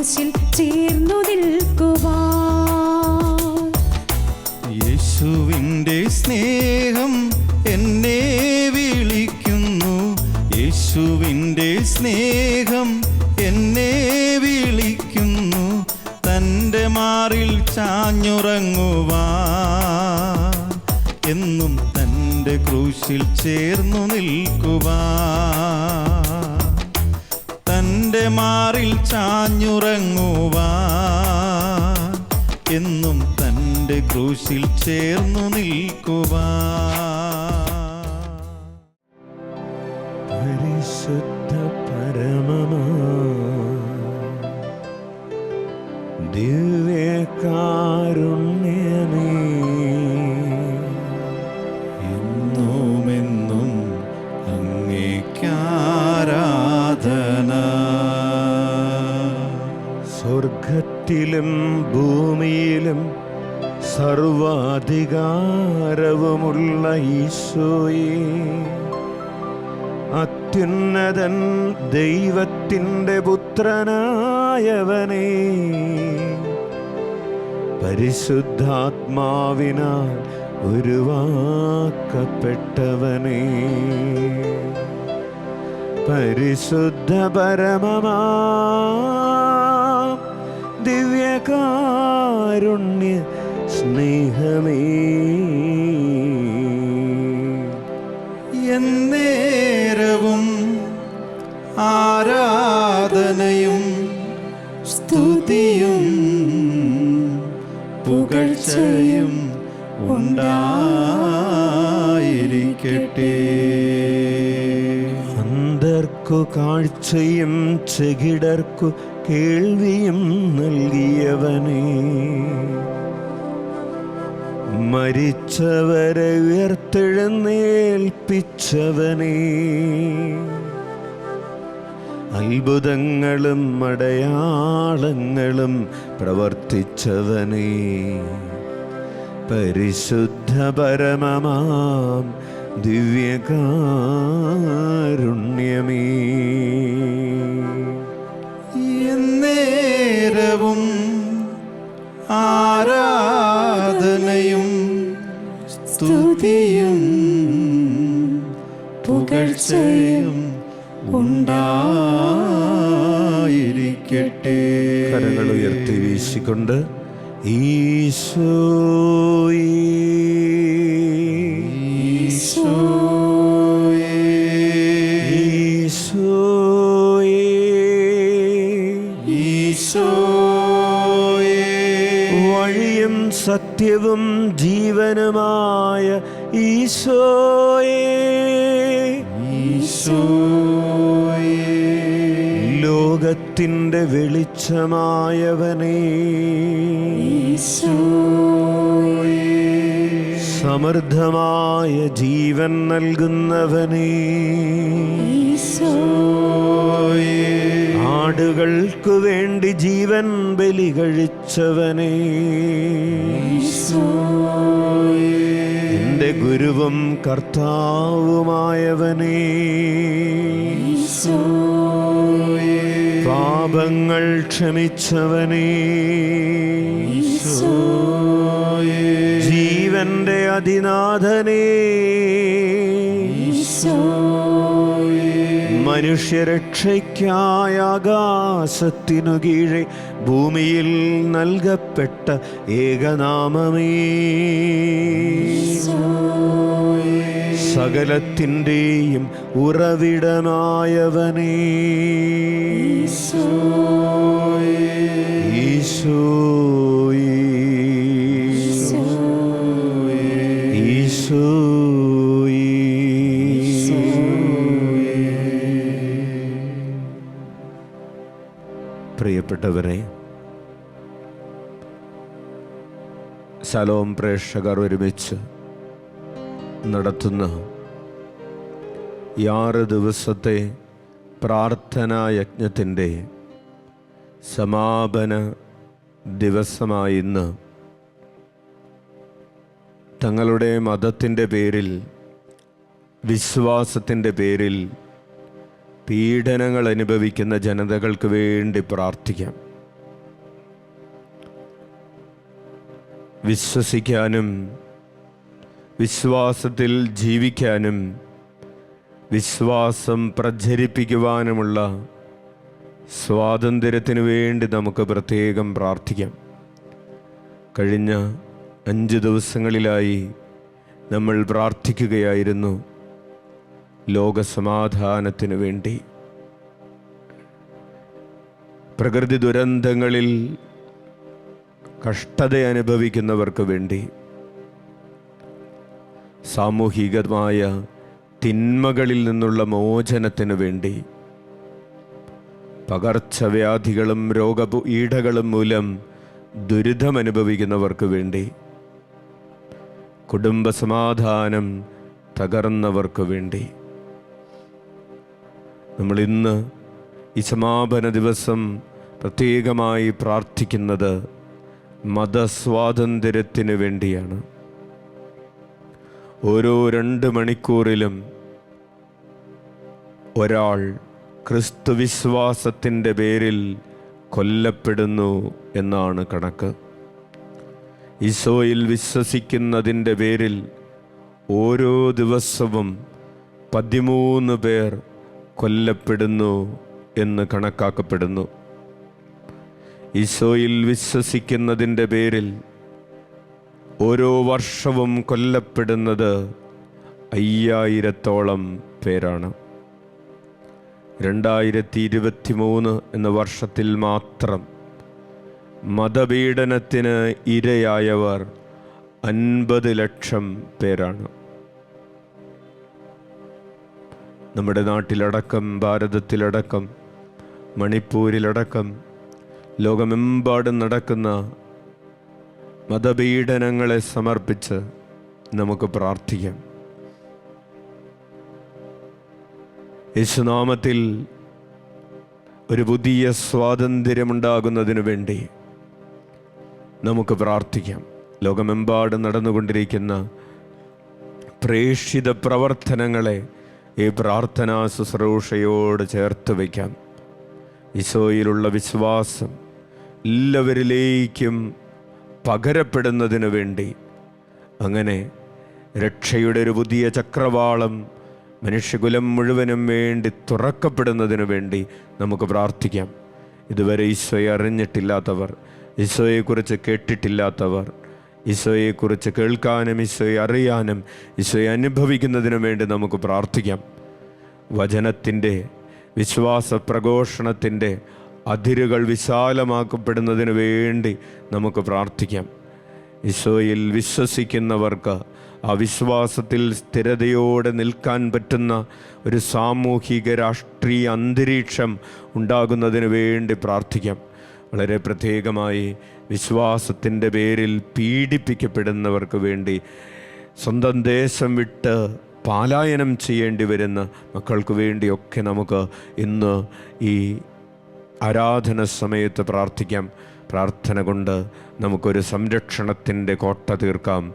ക്രൂശിൽ ചേർന്നു നിൽക്കുവാശുവിന്റെ സ്നേഹം എന്നെ വിളിക്കുന്നു. യേശുവിന്റെ സ്നേഹം എന്നെ വിളിക്കുന്നു. തന്റെ മാറിൽ ചാഞ്ഞുറങ്ങുവാ എന്നും തന്റെ ക്രൂശിൽ ചേർന്നു നിൽക്കുവാ മാറിൽ ചാഞ്ഞുറങ്ങുവാ എന്നും തന്റെ ക്രൂശിൽ ചേർന്നു നിൽക്കുവാ പരിശുദ്ധ പരമമാ ദിവ്യകാരുണ്യമേ സ്വർഗത്തിലും ഭൂമിയിലും സർവാധികാരവുമുള്ള ഈശോയെ. അത്യുന്നതൻ ദൈവത്തിന്റെ പുത്രനായവനെ. പരിശുദ്ധാത്മാവിനാൽ ഉരുവാക്കപ്പെട്ടവനെ. പരിശുദ്ധ പരമമാ ദിവ്യകാരുണ്യ സ്നേഹമേ. എന്നേരവും ആരാധനയും സ്തുതിയും പുകഴ്ചയും ഉണ്ടായിരിക്കട്ടെ. അന്തർക്കു കാഴ്ചയും ചെകിടർക്കു കേൾവിയും നൽകിയവനേ. മരിച്ചവരെ ഉയർത്തെഴുന്നേൽപ്പിച്ചവനേ. അത്ഭുതങ്ങളും അടയാളങ്ങളും പ്രവർത്തിച്ചവനേ. പരിശുദ്ധ പരമമാം ദിവ്യകാരുണ്യമേ. എന്നേരവും ആരാധനയും സ്തുതിയും പുകഴ്ചയും ഉണ്ടായിരിക്കട്ടെ. കരങ്ങൾ ഉയർത്തി വീശിക്കൊണ്ട് ഈശോ വഴിയും സത്യവും ജീവനുമായ ഈശോയേ. ലോകത്തിന്റെ വെളിച്ചമായവനേ. സമൃദ്ധമായ ജീവൻ നൽകുന്നവനേ. ആടുകൾക്കു വേണ്ടി ജീവൻ ബലി കഴിച്ചവനെ. എന്റെ ഗുരുവും കർത്താവുമായവനെ. പാപങ്ങൾ ക്ഷമിച്ചവനെ. ജീവന്റെ അതിനാഥനേ. മനുഷ്യരക്ഷയ്ക്കായ ആകാശത്തിനു കീഴെ ഭൂമിയിൽ നൽകപ്പെട്ട ഏകനാമമേ. സകലത്തിന്റെയും ഉറവിടമായവനേ ഈശോയേ. പ്രിയപ്പെട്ടവരെ സലോം പ്രേക്ഷകർ ഒരുമിച്ച് നടത്തുന്ന ഈ ആറ് ദിവസത്തെ പ്രാർത്ഥനാ യജ്ഞത്തിന്റെ സമാപന ദിവസമായി ഇന്ന് തങ്ങളുടെ മതത്തിന്റെ പേരിൽ വിശ്വാസത്തിന്റെ പേരിൽ പീഡനങ്ങൾ അനുഭവിക്കുന്ന ജനതകൾക്ക് വേണ്ടി പ്രാർത്ഥിക്കാം. വിശ്വസിക്കാനും വിശ്വാസത്തിൽ ജീവിക്കാനും വിശ്വാസം പ്രചരിപ്പിക്കുവാനുമുള്ള സ്വാതന്ത്ര്യത്തിന് വേണ്ടി നമുക്ക് പ്രത്യേകം പ്രാർത്ഥിക്കാം. കഴിഞ്ഞ അഞ്ച് ദിവസങ്ങളിലായി നമ്മൾ പ്രാർത്ഥിക്കുകയായിരുന്നു. ലോകസമാധാനത്തിന് വേണ്ടി. പ്രകൃതി ദുരന്തങ്ങളിൽ കഷ്ടത അനുഭവിക്കുന്നവർക്ക് വേണ്ടി. സാമൂഹികമായ തിന്മകളിൽ നിന്നുള്ള മോചനത്തിനു വേണ്ടി. പകർച്ചവ്യാധികളും രോഗ ഈടകളും മൂലം ദുരിതമനുഭവിക്കുന്നവർക്ക് വേണ്ടി. കുടുംബസമാധാനം തകർന്നവർക്ക് വേണ്ടി. നമ്മൾ ഇന്ന് ഈ സമാപന ദിവസം പ്രത്യേകമായി പ്രാർത്ഥിക്കുന്നത് മതസ്വാതന്ത്ര്യത്തിന് വേണ്ടിയാണ്. ഓരോ രണ്ട് മണിക്കൂറിലും ഒരാൾ ക്രിസ്തുവിശ്വാസത്തിന്റെ പേരിൽ കൊല്ലപ്പെടുന്നു എന്നാണ് കണക്ക്. ഈശോയിൽ വിശ്വസിക്കുന്നതിന്റെ പേരിൽ ഓരോ ദിവസവും പതിമൂന്ന് പേർ കൊല്ലപ്പെടുന്നു എന്ന് കണക്കാക്കപ്പെടുന്നു. ഈശോയിൽ വിശ്വസിക്കുന്നതിന്റെ പേരിൽ ഓരോ വർഷവും കൊല്ലപ്പെടുന്നത് അയ്യായിരത്തോളം പേരാണ്. രണ്ടായിരത്തി ഇരുപത്തി മൂന്ന് എന്ന വർഷത്തിൽ മാത്രം മതപീഡനത്തിന് ഇരയായവർ അൻപത് ലക്ഷം പേരാണ്. നമ്മുടെ നാട്ടിലടക്കം ഭാരതത്തിലടക്കം മണിപ്പൂരിലടക്കം ലോകമെമ്പാടും നടക്കുന്ന മതപീഡനങ്ങളെ സമർപ്പിച്ച് നമുക്ക് പ്രാർത്ഥിക്കാം. യേശുനാമത്തിൽ ഒരു പുതിയ സ്വാതന്ത്ര്യമുണ്ടാകുന്നതിനു വേണ്ടി നമുക്ക് പ്രാർത്ഥിക്കാം. ലോകമെമ്പാടും നടന്നുകൊണ്ടിരിക്കുന്ന പ്രേക്ഷിത പ്രവർത്തനങ്ങളെ ഈ പ്രാർത്ഥനാ ശുശ്രൂഷയോട് ചേർത്ത് വയ്ക്കാം. ഈശോയിലുള്ള വിശ്വാസം എല്ലാവരിലേക്കും പകരപ്പെടുന്നതിനു വേണ്ടി. അങ്ങനെ രക്ഷയുടെ ഒരു പുതിയ ചക്രവാളം മനുഷ്യകുലം മുഴുവനും വേണ്ടി തുറക്കപ്പെടുന്നതിനു വേണ്ടി നമുക്ക് പ്രാർത്ഥിക്കാം. ഇതുവരെ ഈശോയെ അറിഞ്ഞിട്ടില്ലാത്തവർ ഈശോയെക്കുറിച്ച് കേട്ടിട്ടില്ലാത്തവർ ഈശോയെക്കുറിച്ച് കേൾക്കാനും ഈശോയെ അറിയാനും ഈശോയെ അനുഭവിക്കുന്നതിനും വേണ്ടി നമുക്ക് പ്രാർത്ഥിക്കാം. വചനത്തിന്റെ വിശ്വാസ പ്രഘോഷണത്തിന്റെ അതിരുകൾ വിശാലമാക്കപ്പെടുന്നതിന് വേണ്ടി നമുക്ക് പ്രാർത്ഥിക്കാം. ഈശോയിൽ വിശ്വസിക്കുന്നവർക്ക് ആ വിശ്വാസത്തിൽ സ്ഥിരതയോടെ നിൽക്കാൻ പറ്റുന്ന ഒരു സാമൂഹിക രാഷ്ട്രീയ അന്തരീക്ഷം ഉണ്ടാകുന്നതിന് വേണ്ടി പ്രാർത്ഥിക്കാം. വളരെ പ്രത്യേകമായി വിശ്വാസത്തിന്റെ പേരിൽ പീഡിപ്പിക്കപ്പെടുന്നവർക്ക് വേണ്ടി സ്വന്തം ദേശം വിട്ട് പാലായനം ചെയ്യേണ്ടി വരുന്ന മക്കൾക്ക് വേണ്ടിയൊക്കെ നമുക്ക് ഇന്ന് ഈ ആരാധന സമയത്ത് പ്രാർത്ഥിക്കാം. പ്രാർത്ഥന കൊണ്ട് നമുക്കൊരു സംരക്ഷണത്തിന്റെ കോട്ട തീർക്കാം.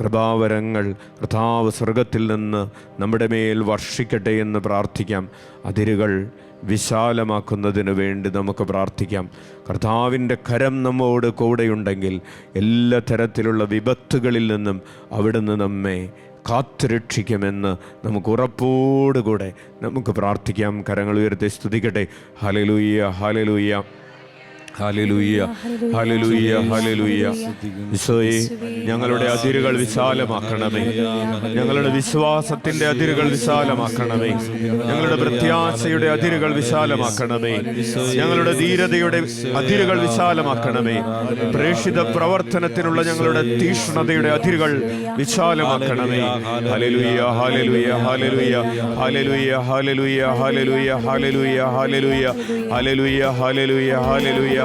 കൃപാവരങ്ങൾ കർത്താവ് സ്വർഗത്തിൽ നിന്ന് നമ്മുടെ മേൽ വർഷിക്കട്ടെ എന്ന് പ്രാർത്ഥിക്കാം. അതിരുകൾ വിശാലമാക്കുന്നതിന് വേണ്ടി നമുക്ക് പ്രാർത്ഥിക്കാം. കർത്താവിന്റെ കരം നമ്മോട് കൂടെയുണ്ടെങ്കിൽ എല്ലാ തരത്തിലുള്ള വിപത്തുകളിൽ നിന്നും അവിടുന്ന് നമ്മെ കാത്തുരക്ഷിക്കുമെന്ന് നമുക്ക് ഉറപ്പോടുകൂടെ നമുക്ക് പ്രാർത്ഥിക്കാം. കരങ്ങൾ ഉയർത്തി സ്തുതിക്കട്ടെ. Hallelujah hallelujah hallelujah hallelujah hallelujah ഈശോയെ ഞങ്ങളുടെ അതിരുകൾ വിശാലമാക്കണമേ. ഞങ്ങളുടെ വിശ്വാസത്തിന്റെ അതിരുകൾ വിശാലമാക്കണമേ. ഞങ്ങളുടെ പ്രത്യാശയുടെ അതിരുകൾ വിശാലമാക്കണമേ. ഞങ്ങളുടെ ധീരതയുടെ അതിരുകൾ വിശാലമാക്കണമേ. പ്രേക്ഷിത പ്രവർത്തനത്തിനുള്ള ഞങ്ങളുടെ തീഷ്ണതയുടെ അതിരുകൾ വിശാലമാക്കണമേ. ഹലലുയ്യ ഹലലുയ്യ ഹലലുയ്യ ഹലലുയ്യ ഹലലുയ്യ ഹലലുയ്യ ഹലലുയ്യ ഹലലുയ്യ ഹലലുയ്യ ഹലലുയ്യ ഹലലുയ്യ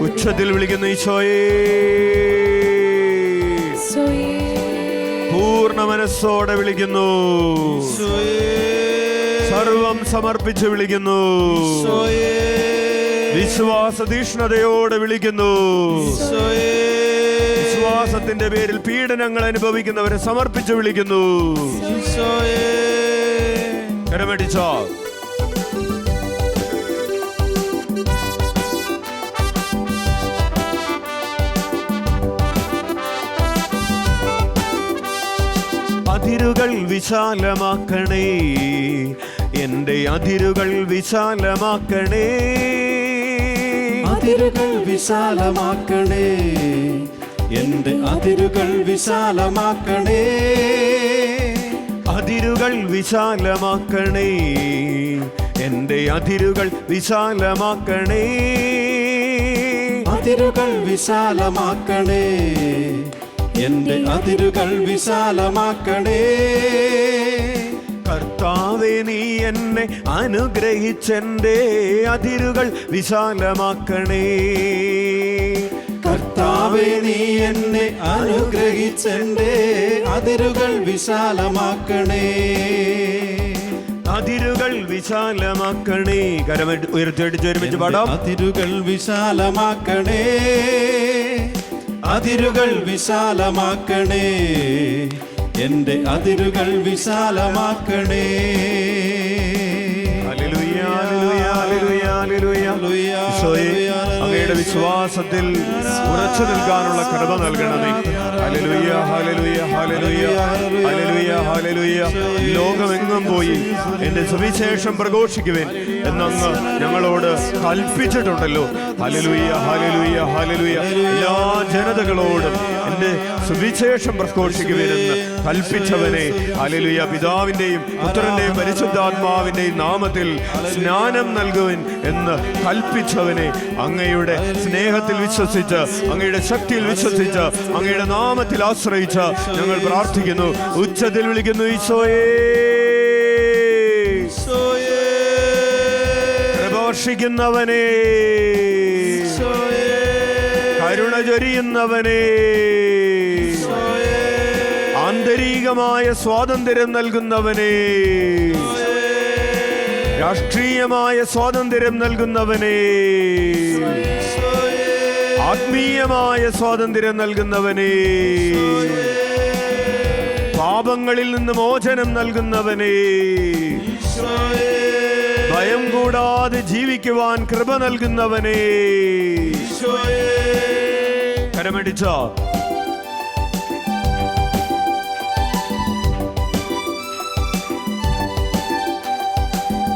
ഉച്ചത്തിൽ വിളിക്കുന്നു ഈശോയേ. പൂർണ മനസ്സോടെ വിളിക്കുന്നു. സർവം സമർപ്പിച്ച് വിളിക്കുന്നു. വിശ്വാസ തീഷ്ണതയോടെ വിളിക്കുന്നു. വിശ്വാസത്തിന്റെ പേരിൽ പീഡനങ്ങൾ അനുഭവിക്കുന്നവരെ സമർപ്പിച്ച് വിളിക്കുന്നു. കരമടിച്ചോ അതിരുകൾ വിശാലമാക്കണേ. എന്റെ അതിരുകൾ വിശാലമാക്കണേ. അതിരുകൾ വിശാലമാക്കണേ. എന്റെ അതിരുകൾ വിശാലമാക്കണേ. അതിരുകൾ വിശാലമാക്കണേ. എന്റെ അതിരുകൾ വിശാലമാക്കണേ. അതിരുകൾ വിശാലമാക്കണേ. എന്റെ അതിരുകൾ വിശാലമാക്കണേ. കർത്താവെ നീ എന്നെ അനുഗ്രഹിച്ചെന്റെ അതിരുകൾ വിശാലമാക്കണേ. കർത്താവെ നീ എന്നെ അനുഗ്രഹിച്ചെന്റെ അതിരുകൾ വിശാലമാക്കണേ. അതിരുകൾ വിശാലമാക്കണേ. കരമ ഉയർത്തിയടിച്ച് ഒരുമിച്ച് പാടാം. അതിരുകൾ വിശാലമാക്കണേ. അതിരുകൾ വിശാലമാക്കണേ എന്റെ അതിരുകൾ വിശാലമാക്കണേ ഹല്ലേലൂയ, ഹല്ലേലൂയ, ഹല്ലേലൂയ, ഹല്ലേലൂയ. അങ്ങയുടെ വിശ്വാസത്തിൽ ഉറച്ചു നിൽക്കാനുള്ള കൃപ നൽകണമേ. ഹലലുയ്യ ഹലലുയ്യ ഹലലുയ്യ ഹലലുയ്യ ഹലലുയ്യ ലോകമെങ്ങും പോയി എന്റെ സുവിശേഷം പ്രഘോഷിക്കുവേൻ എന്നങ്ങ് ഞങ്ങളോട് കൽപ്പിച്ചിട്ടുണ്ടല്ലോ. ഹലലുയ്യ ഹലലുയ്യ ഹലലുയ്യ എല്ലാ ജനതകളോടും എന്റെ സുവിശേഷം പ്രഘോഷിക്കുവേനെന്ന് കൽപ്പിച്ചവനെ. ഹല്ലേലൂയ. പിതാവിന്റെയും പുത്രന്റെയും പരിശുദ്ധാത്മാവിന്റെയും നാമത്തിൽ സ്നാനം നൽകുവൻ എന്ന് കൽപ്പിച്ചവനെ അങ്ങയുടെ സ്നേഹത്തിൽ വിശ്വസിച്ച് അങ്ങയുടെ ശക്തിയിൽ വിശ്വസിച്ച് അങ്ങയുടെ നാമത്തിൽ ആശ്രയിച്ച് ഞങ്ങൾ പ്രാർത്ഥിക്കുന്നു. ഉച്ചത്തിൽ വിളിക്കുന്നു ഈശോയേ. കരുണ ചൊരിയുന്നവനെ. ആന്തരികമായ സ്വാതന്ത്ര്യം നൽകുന്നവനെ. രാഷ്ട്രീയമായ സ്വാതന്ത്ര്യം നൽകുന്നവനെ. ആത്മീയമായ സ്വാതന്ത്ര്യം നൽകുന്നവനെ. പാപങ്ങളിൽ നിന്ന് മോചനം നൽകുന്നവനെ. ഭയം കൂടാതെ ജീവിക്കുവാൻ കൃപ നൽകുന്നവനെ. കരമടിച്ച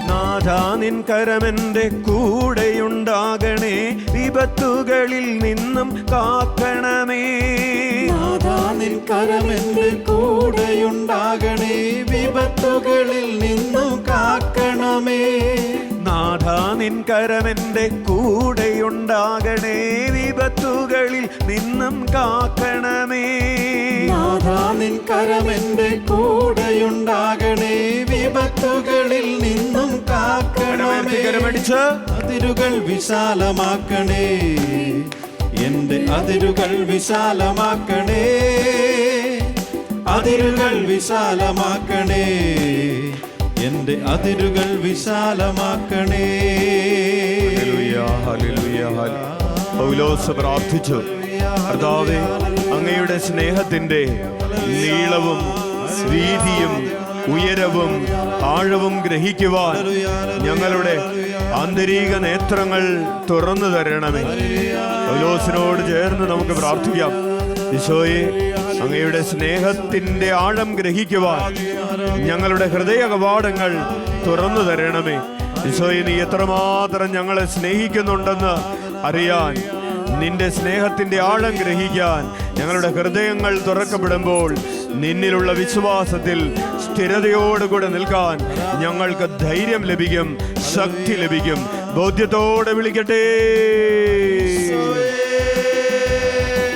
നാഥാ നിൻ കരമെന്റെ കൂടെയുണ്ടാകണേ. വിപത്തുകളിൽ നിന്നും കാക്കണമേ. നാഥാ നിൻ കരമെന്റെ കൂടെയുണ്ടാകണേ. വിപത്തുകളിൽ നിന്നും കാക്കണമേ. നാഥാ നിൻ കരമെന്റെ കൂടെയുണ്ടാകണേ. വിപത്തുകളിൽ നിന്നും കാക്കണമേ. നിൻ കരമെന്റെ കൂടെയുണ്ടാകണേ. വിപത്തുകളിൽ നിന്നും കാക്കണമേ. അതിരുകൾ വിശാലമാക്കണേ. എന്റെ അതിരുകൾ വിശാലമാക്കണേ. അതിരുകൾ വിശാലമാക്കണേ. എന്റെ അതിരുകൾ വിശാലമാക്കണേ. പൗലോസ് പ്രാർത്ഥിച്ചു. കർത്താവെ അങ്ങയുടെ സ്നേഹത്തിന്റെ നീളവും വീതിയും ഉയരവും ആഴവും ഗ്രഹിക്കുവാൻ ഞങ്ങളുടെ ആന്തരിക നേത്രങ്ങൾ തുറന്നു തരണമേ. പൗലോസിനോട് ചേർന്ന് നമുക്ക് പ്രാർത്ഥിക്കാം. ഈശോയെ അങ്ങയുടെ സ്നേഹത്തിന്റെ ആഴം ഗ്രഹിക്കുവാൻ ഞങ്ങളുടെ ഹൃദയ കവാടങ്ങൾ തുറന്നു തരണമേ. ഈശോയെ നീ എത്രമാത്രം ഞങ്ങളെ സ്നേഹിക്കുന്നുണ്ടെന്ന് അറിയാൻ നിന്റെ സ്നേഹത്തിന്റെ ആഴം ഗ്രഹിക്കാൻ ഞങ്ങളുടെ ഹൃദയങ്ങൾ തുറക്കപ്പെടുമ്പോൾ നിന്നിലുള്ള വിശ്വാസത്തിൽ സ്ഥിരതയോടുകൂടെ നിൽക്കാൻ ഞങ്ങൾക്ക് ധൈര്യം ലഭിക്കും ശക്തി ലഭിക്കും. ബോധ്യത്തോടെ വിളിക്കട്ടെ.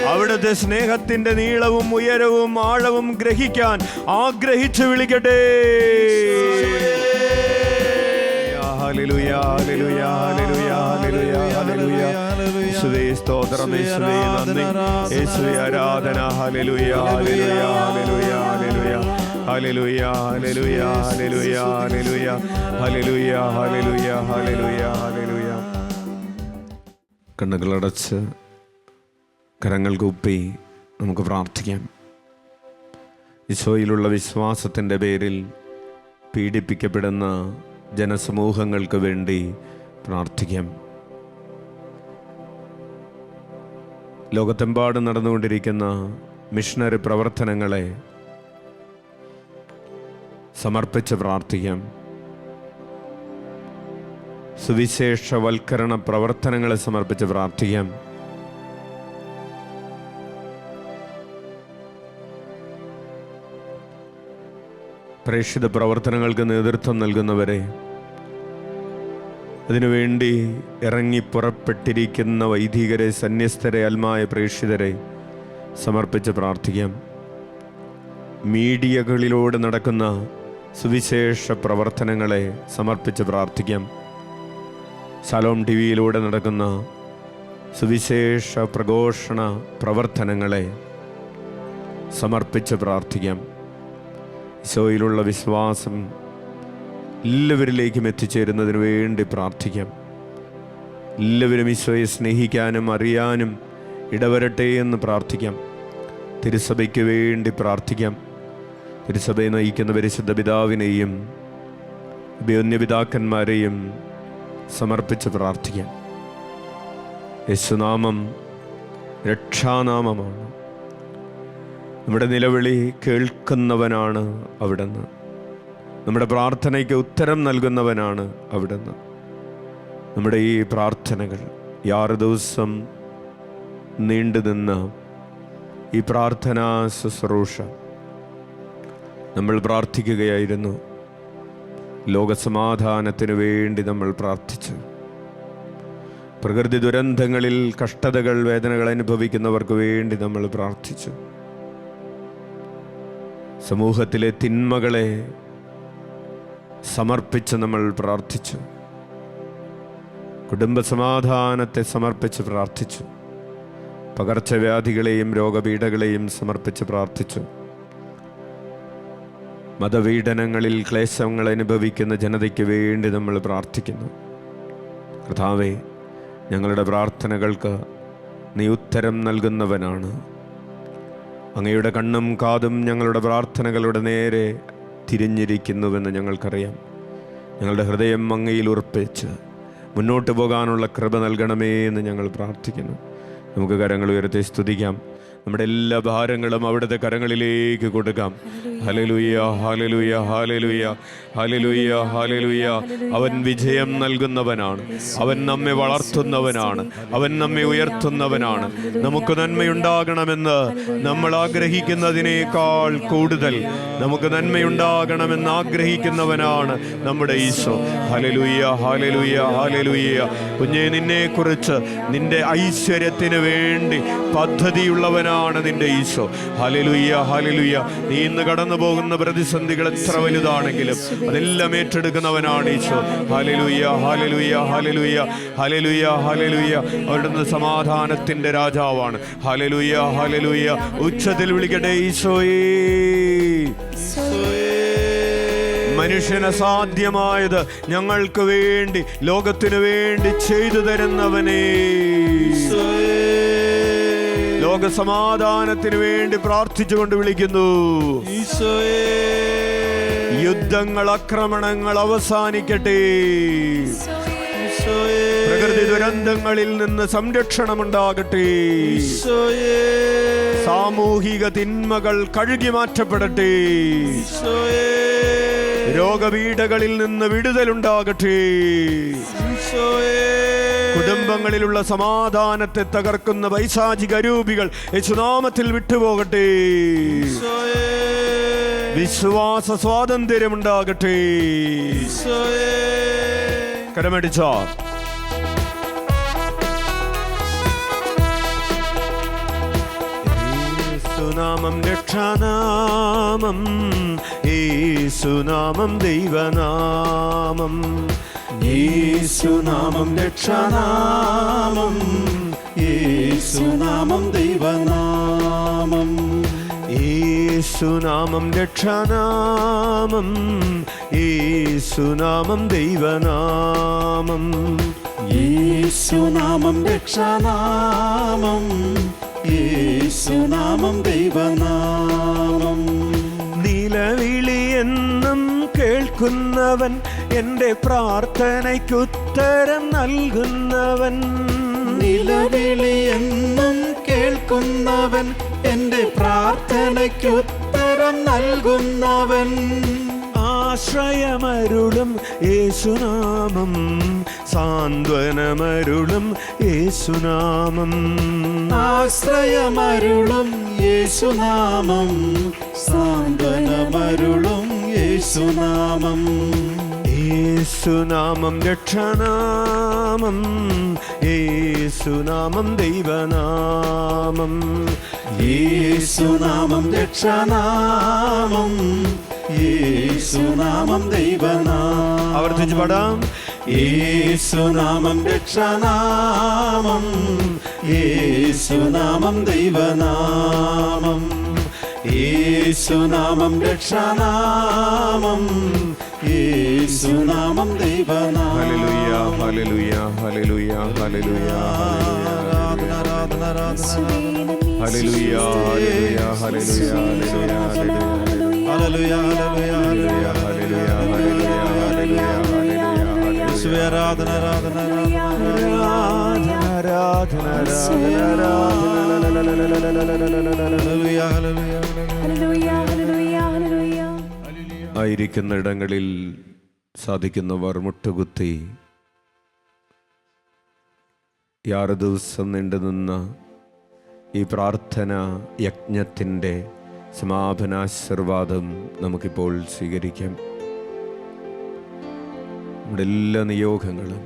അവിടുത്തെ സ്നേഹത്തിന്റെ നീളവും ഉയരവും ആഴവും ഗ്രഹിക്കാൻ ആഗ്രഹിച്ചു വിളിക്കട്ടെ. ആരാധന. ഹല്ലേലൂയ ഹല്ലേലൂയ കണ്ണുകളടച്ച് കരങ്ങൾ കൂപ്പി നമുക്ക് പ്രാർത്ഥിക്കാം. ഈശോയിലുള്ള വിശ്വാസത്തിന്റെ പേരിൽ പീഡിപ്പിക്കപ്പെടുന്ന ജനസമൂഹങ്ങൾക്ക് വേണ്ടി പ്രാർത്ഥിക്കാം. ലോകത്തെമ്പാടും നടന്നുകൊണ്ടിരിക്കുന്ന മിഷണറി പ്രവർത്തനങ്ങളെ സമർപ്പിച്ച് പ്രാർത്ഥിക്കാം. സുവിശേഷവൽക്കരണ പ്രവർത്തനങ്ങളെ സമർപ്പിച്ച് പ്രാർത്ഥിക്കാം. പ്രേക്ഷിത പ്രവർത്തനങ്ങൾക്ക് നേതൃത്വം നൽകുന്നവരെ അതിനുവേണ്ടി ഇറങ്ങി പുറപ്പെട്ടിരിക്കുന്ന വൈദികരെ സന്യസ്തരെ അൽമായ പ്രേക്ഷിതരെ സമർപ്പിച്ച് പ്രാർത്ഥിക്കാം. മീഡിയകളിലൂടെ നടക്കുന്ന സുവിശേഷ പ്രവർത്തനങ്ങളെ സമർപ്പിച്ച് പ്രാർത്ഥിക്കാം. സലോം ടി വിയിലൂടെ നടക്കുന്ന സുവിശേഷ പ്രഘോഷണ പ്രവർത്തനങ്ങളെ സമർപ്പിച്ച് പ്രാർത്ഥിക്കാം. ഈശോയിലുള്ള വിശ്വാസം എല്ലാവരിലേക്കും എത്തിച്ചേരുന്നതിന് വേണ്ടി പ്രാർത്ഥിക്കാം. എല്ലാവരും ഈശോയെ സ്നേഹിക്കാനും അറിയാനും ഇടവരട്ടെ എന്ന് പ്രാർത്ഥിക്കാം. തിരുസഭയ്ക്ക് വേണ്ടി പ്രാർത്ഥിക്കാം. തിരുസഭയെ നയിക്കുന്ന പരിശുദ്ധ പിതാവിനെയും അഭിയന്യപിതാക്കന്മാരെയും സമർപ്പിച്ച് പ്രാർത്ഥിക്കാം. യേശുനാമം രക്ഷാനാമമാണ്. നമ്മുടെ നിലവിളി കേൾക്കുന്നവനാണ് അവിടുന്ന്. നമ്മുടെ പ്രാർത്ഥനയ്ക്ക് ഉത്തരം നൽകുന്നവനാണ് അവിടുന്ന്. നമ്മുടെ ഈ പ്രാർത്ഥനകൾ ഈ ആറ് ദിവസം നീണ്ടു നിന്ന ഈ പ്രാർത്ഥനാ ശുശ്രൂഷ നമ്മൾ പ്രാർത്ഥിക്കുകയായിരുന്നു. ലോകസമാധാനത്തിനു വേണ്ടി നമ്മൾ പ്രാർത്ഥിച്ചു. പ്രകൃതി ദുരന്തങ്ങളിൽ കഷ്ടതകൾ വേദനകൾ അനുഭവിക്കുന്നവർക്ക് വേണ്ടി നമ്മൾ പ്രാർത്ഥിച്ചു. സമൂഹത്തിലെ തിന്മകളെ സമർപ്പിച്ച് നമ്മൾ പ്രാർത്ഥിച്ചു. കുടുംബസമാധാനത്തെ സമർപ്പിച്ച് പ്രാർത്ഥിച്ചു. പകർച്ചവ്യാധികളെയും രോഗപീഠകളെയും സമർപ്പിച്ച് പ്രാർത്ഥിച്ചു. മതപീഡനങ്ങളിൽ ക്ലേശങ്ങൾ അനുഭവിക്കുന്ന ജനതയ്ക്ക് വേണ്ടി നമ്മൾ പ്രാർത്ഥിക്കുന്നു. കർത്താവേ ഞങ്ങളുടെ പ്രാർത്ഥനകൾക്ക് നീ ഉത്തരം നൽകുന്നവനാണ്. അങ്ങയുടെ കണ്ണും കാതും ഞങ്ങളുടെ പ്രാർത്ഥനകളുടെ നേരെ തിരിഞ്ഞിരിക്കുന്നുവെന്ന് ഞങ്ങൾക്കറിയാം. ഞങ്ങളുടെ ഹൃദയം അങ്ങയിൽ ഉറപ്പിച്ച് മുന്നോട്ട് പോകാനുള്ള കൃപ നൽകണമേ എന്ന് ഞങ്ങൾ പ്രാർത്ഥിക്കുന്നു. നമുക്ക് കരങ്ങൾ ഉയർത്തി സ്തുതിക്കാം. നമ്മുടെ എല്ലാ ഭാരങ്ങളും അവിടുത്തെ കരങ്ങളിലേക്ക് കൊടുക്കാം. ഹലലുയ ഹലലുയ ഹലലുയ്യ ഹലലുയ ഹലലുയ്യ അവൻ വിജയം നൽകുന്നവനാണ്. അവൻ നമ്മെ വളർത്തുന്നവനാണ്. അവൻ നമ്മെ ഉയർത്തുന്നവനാണ്. നമുക്ക് നന്മയുണ്ടാകണമെന്ന് നമ്മൾ ആഗ്രഹിക്കുന്നതിനേക്കാൾ കൂടുതൽ നമുക്ക് നന്മയുണ്ടാകണമെന്ന് ആഗ്രഹിക്കുന്നവനാണ് നമ്മുടെ ഈശോ. ഹലലുയ ഹലലുയ്യ ഹലലുയ്യ കുഞ്ഞെ നിന്നെ കുറിച്ച് നിന്റെ ഐശ്വര്യത്തിന് വേണ്ടി പദ്ധതിയുള്ളവനാണ് നിന്റെ ഈശോ. ഹലലുയ്യ ഹലലുയ്യ നീ ഇന്ന് കടന്നു പോകുന്ന പ്രതിസന്ധികൾ എത്ര വലുതാണെങ്കിലും അതെല്ലാം ഏറ്റെടുക്കുന്നവനാണ് ഈശോ. ഹലലുയ്യ ഹലലുയ്യ ഹലലുയ്യ ഹലലുയ്യ ഹലലുയ്യ അവിടുന്ന് സമാധാനത്തിന്റെ രാജാവാണ്. ഹലലുയ്യ ഹലലുയ്യ ഉച്ചത്തിൽ വിളിക്കട്ടെ ഈശോയേ. മനുഷ്യന് സാധ്യമായത് ഞങ്ങൾക്ക് വേണ്ടി ലോകത്തിനു വേണ്ടി ചെയ്തു തരുന്നവനേ. ലോക സമാധാനത്തിന് വേണ്ടി പ്രാർത്ഥിച്ചുകൊണ്ട് വിളിക്കുന്നു. യുദ്ധങ്ങൾ ആക്രമണങ്ങൾ അവസാനിക്കട്ടെ. പ്രകൃതി ദുരന്തങ്ങളിൽ നിന്ന് സംരക്ഷണം സംരക്ഷണമുണ്ടാകട്ടെ സാമൂഹിക തിന്മകൾ കഴുകി മാറ്റപ്പെടട്ടെ. രോഗപീഠകളിൽ നിന്ന് വിടുതലുണ്ടാകട്ടെ. കുടുംബങ്ങളിലുള്ള സമാധാനത്തെ തകർക്കുന്ന വൈശാചിക രൂപികൾ യേശുനാമത്തിൽ വിട്ടുപോകട്ടെ. വിശ്വാസ സ്വാതന്ത്ര്യമുണ്ടാകട്ടെ. കരമടിച്ച. യേശുനാമം രക്ഷാനാമം സുനാമം ദൈവനാമം. യേശുനാമം രക്ഷാനാമം യേശുനാമം ദൈവനാമം യേശുനാമം രക്ഷാനാമം യേശുനാമം ദൈവനാമം യേശുനാമം രക്ഷാനാമം യേശുനാമം ദൈവനാമം. നിലവിളി എന്നും കേൾക്കുന്നവൻ എന്റെ പ്രാർത്ഥനയ്ക്കുത്തരം നൽകുന്നവൻ. നിലവിളി എന്നും കേൾക്കുന്നവൻ എന്റെ പ്രാർത്ഥനയ്ക്കുത്തരം നൽകുന്നവൻ. ആശ്രയമരുളും യേശുനാമം സാന്ത്വനമരുളും യേശുനാമം. ആശ്രയമരുളും യേശുനാമം സാന്ത്വനമരുളും യേശുനാമം. യേശുനാമം രക്ഷനാമം യേശുനാമം ദൈവനാമം. യേശുനാമം രക്ഷനാമം യേശുനാമം ദൈവനാമം. ആവർത്തിച്ച് പാടാം. യേശുനാമം രക്ഷനാമം യേശുനാമം ദൈവനാമം. യേശുനാമം രക്ഷനാമം യേശുനാമം ദൈവനാമം ഹല്ലേലൂയ ഹല്ലേലൂയ ഹല്ലേലൂയ ഹല്ലേലൂയ ആരാധന ആരാധന ആരാധന hallelujah hallelujah hallelujah hallelujah hallelujah ആയിരിക്കുന്ന ഇടങ്ങളിൽ സാധിക്കുന്നവർ മുട്ടുകുത്തി. ആറ് ദിവസം നീണ്ടുനിന്ന ഈ പ്രാർത്ഥന യജ്ഞത്തിന്റെ സമാപനാശീർവാദം നമുക്കിപ്പോൾ സ്വീകരിക്കാം. നമ്മുടെ എല്ലാ നിയോഗങ്ങളും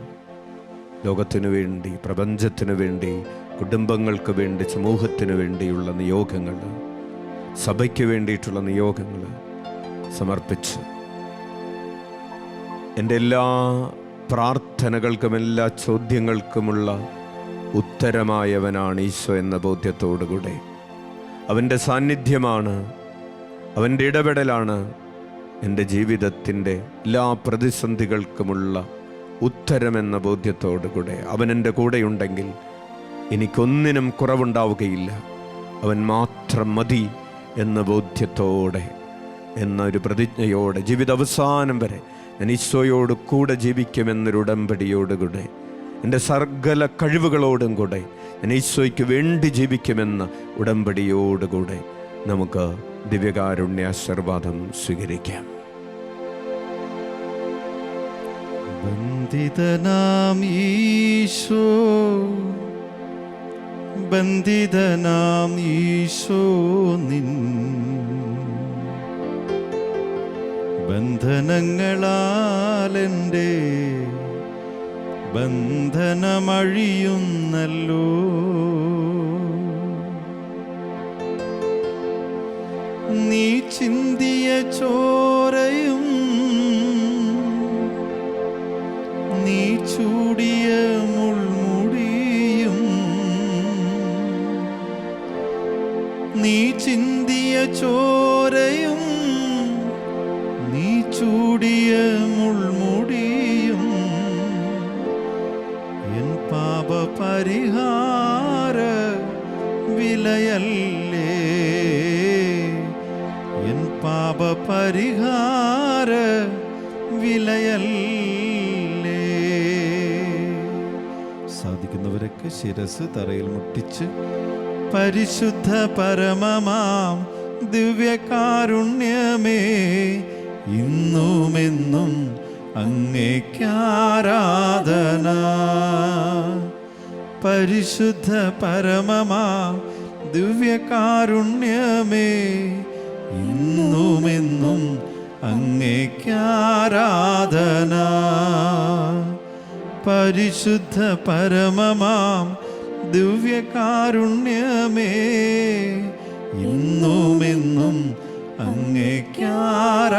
ലോകത്തിനു വേണ്ടി പ്രപഞ്ചത്തിനു വേണ്ടി കുടുംബങ്ങൾക്ക് വേണ്ടി സമൂഹത്തിനു വേണ്ടിയുള്ള നിയോഗങ്ങൾ സഭയ്ക്ക് വേണ്ടിയിട്ടുള്ള നിയോഗങ്ങൾ സമർപ്പിച്ച്. എന്റെ എല്ലാ പ്രാർത്ഥനകൾക്കും എല്ലാ ചോദ്യങ്ങൾക്കുമുള്ള ഉത്തരമായവനാണ് ഈശോ എന്ന ബോധ്യത്തോടുകൂടെ. അവന്റെ സാന്നിധ്യമാണ് അവന്റെ ഇടപെടലാണ് എന്റെ ജീവിതത്തിന്റെ എല്ലാ പ്രതിസന്ധികൾക്കുമുള്ള ഉത്തരമെന്ന ബോധ്യത്തോടുകൂടെ. അവൻ എന്റെ കൂടെയുണ്ടെങ്കിൽ എനിക്കൊന്നിനും കുറവുണ്ടാവുകയില്ല. അവൻ മാത്രം മതി എന്ന ബോധ്യത്തോടെ. എന്നൊരു പ്രതിജ്ഞയോടെ ജീവിത അവസാനം വരെ ഞാൻ ഈശോയോട് കൂടെ ജീവിക്കുമെന്നൊരു ഉടമ്പടിയോടുകൂടെ എന്റെ സർഗല കഴിവുകളോടും കൂടെ ഞാൻ ഈശോയ്ക്ക് വേണ്ടി ജീവിക്കുമെന്ന ഉടമ്പടിയോടുകൂടെ നമുക്ക് ദിവ്യകാരുണ്യ ആശീർവാദം സ്വീകരിക്കാം. ബന്ധിതനാം ഈശോ ബന്ധിതനാം ഈശോ നിൻ ബന്ധനങ്ങളാലെന്റെ ബന്ധനമഴിയുന്നല്ലോ. തറയിൽ മുട്ടിച്ച് പരിശുദ്ധ പരമമാം ദിവ്യകാരുണ്യമേ ഇന്നുമെന്നും അങ്ങേക്കാരാധന പരിശുദ്ധ പരമമാ ദിവ്യകാരുണ്യമേ ഇന്നുമെന്നും അങ്ങേക്കാരാധന പരിശുദ്ധ പരമമാം ദിവ്യകാരുണ്യമേ ഇന്നുമെന്നും അങ്ങേക്കാരാധന